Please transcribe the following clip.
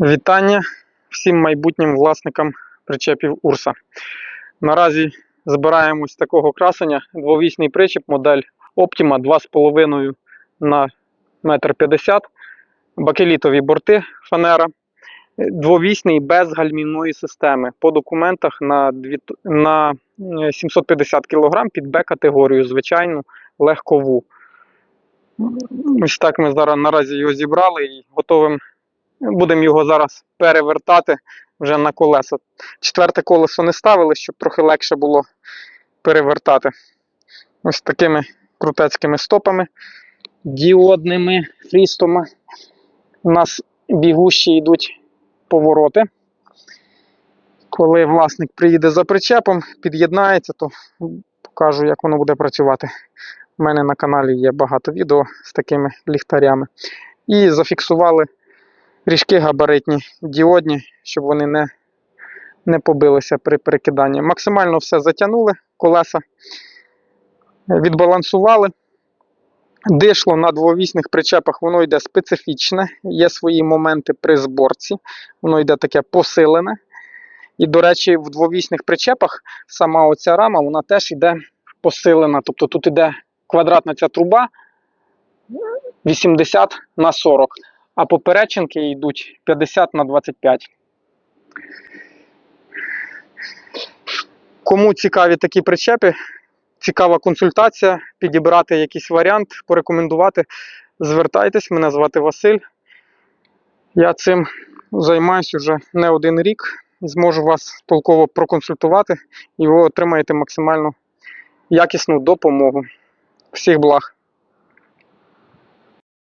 Вітання всім майбутнім власникам причепів Урса. Наразі збираємо ось такого красення, двовісний причеп, модель Optima 2,5 на 1,50 м, бакелітові борти фанера, двовісний без гальмівної системи. По документах на, на е, 750 кг під Б-категорію, звичайну легкову. Ось так ми зараз наразі його зібрали і готовим Будемо його зараз перевертати вже на колеса. Четверте колесо не ставили, щоб трохи легше було перевертати. Ось такими крутецькими стопами, діодними фрістоми. У нас бігущі йдуть повороти. Коли власник приїде за причепом, під'єднається, то покажу, як воно буде працювати. У мене на каналі є багато відео з такими ліхтарями. І зафіксували ріжки габаритні, діодні, щоб вони не, не побилися при перекиданні. Максимально все затягнули, колеса відбалансували. Дишло на двовісних причепах, воно йде специфічне, є свої моменти при зборці, воно йде таке посилене. І, до речі, в двовісних причепах сама оця рама вона теж йде посилена. Тобто тут йде квадратна ця труба 80 на 40 а поперечинки йдуть 50 на 25. Кому цікаві такі причепи, цікава консультація, підібрати якийсь варіант, порекомендувати, звертайтесь, мене звати Василь. Я цим займаюся вже не один рік. Зможу вас толково проконсультувати і ви отримаєте максимально якісну допомогу. Всіх благ!